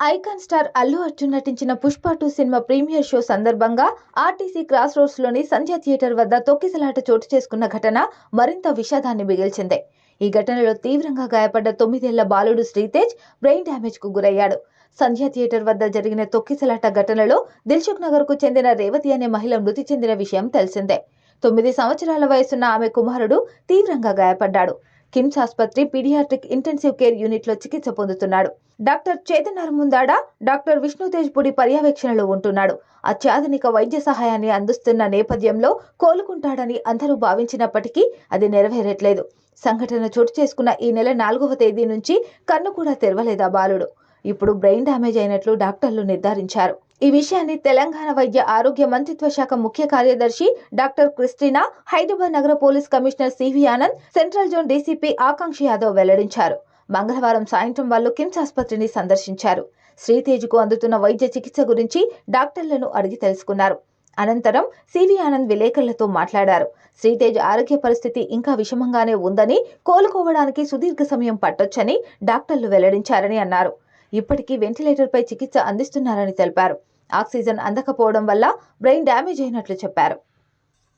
Icon star Allu Arjun నటించిన Pushpa two cinema premiere show సందర్భంగా RTC cross రోడ్స్లోని సంధ్య థియేటర్ వద్ద తొక్కిసలాట చోటు చేసుకున్న ఘటన మరింత విషాదాన్ని మిగిల్చింది. ఈ ఘటనలో తీవ్రంగా గాయపడ్డ తొమ్మిదేళ్ళ బాలుడు శ్రీతేజ్ బ్రెయిన్ డ్యామేజ్కు గురయ్యాడు. సంధ్య థియేటర్ వద్ద జరిగిన తొక్కిసలాట ఘటనలో దిల్సుఖ్ నగర్కు చెందిన రేవతి అనే మహిళ మృతి చెందిన విషయం తెలిసిందే. తొమ్మిది సంవత్సరాల వయసున్న ఆమె కుమారుడు తీవ్రంగా గాయపడ్డాడు. కిమ్స్ ఆసుపత్రి పీడియాట్రిక్ ఇంటెన్సివ్ కేర్ యూనిట్లో చికిత్స పొందుతున్నాడు. డాక్టర్ చేతన్ ముందాడ డాక్టర్ విష్ణుతేజ్ పుడి పర్యవేక్షణలో ఉంటున్నాడు. అత్యాధునిక వైద్య సహాయాన్ని అందిస్తున్న నేపథ్యంలో కోలుకుంటాడని అందరూ భావించినప్పటికీ అది నెరవేరట్లేదు. సంఘటన చోటు చేసుకున్న ఈ నెల నాలుగవ తేదీ నుంచి కన్ను కూడా తెరవలేదా బాలుడు? ఇప్పుడు బ్రెయిన్ డ్యామేజ్ అయినట్లు డాక్టర్లు నిర్ధారించారు. ఈ విషయాన్ని తెలంగాణ వైద్య ఆరోగ్య మంత్రిత్వ శాఖ ముఖ్య కార్యదర్శి డాక్టర్ క్రిస్టినా హైదరాబాద్ నగర police commissioner CV Anand central zone DCP Akanksha Yadav వెల్లడించారు. మంగళవారం సాయంత్రం వాళ్ళు కిమ్స్ ఆసుపత్రిని సందర్శించారు. శ్రీతేజ్కు అందుతున్న వైద్య చికిత్స గురించి డాక్టర్లను అడిగి తెలుసుకున్నారు. అనంతరం సివి ఆనంద్ విలేకరులతో మాట్లాడారు. శ్రీతేజ్ ఆరోగ్య పరిస్థితి ఇంకా విషమంగానే ఉందని కోలుకోవడానికి సుదీర్ఘ సమయం పట్టొచ్చని డాక్టర్లు వెల్లడించారని అన్నారు. ఇప్పటికీ వెంటిలేటర్పై చికిత్స అందిస్తున్నారని తెలిపారు. ఆక్సిజన్ అందకపోవడం వల్ల బ్రెయిన్ డ్యామేజ్ అయినట్లు చెప్పారు.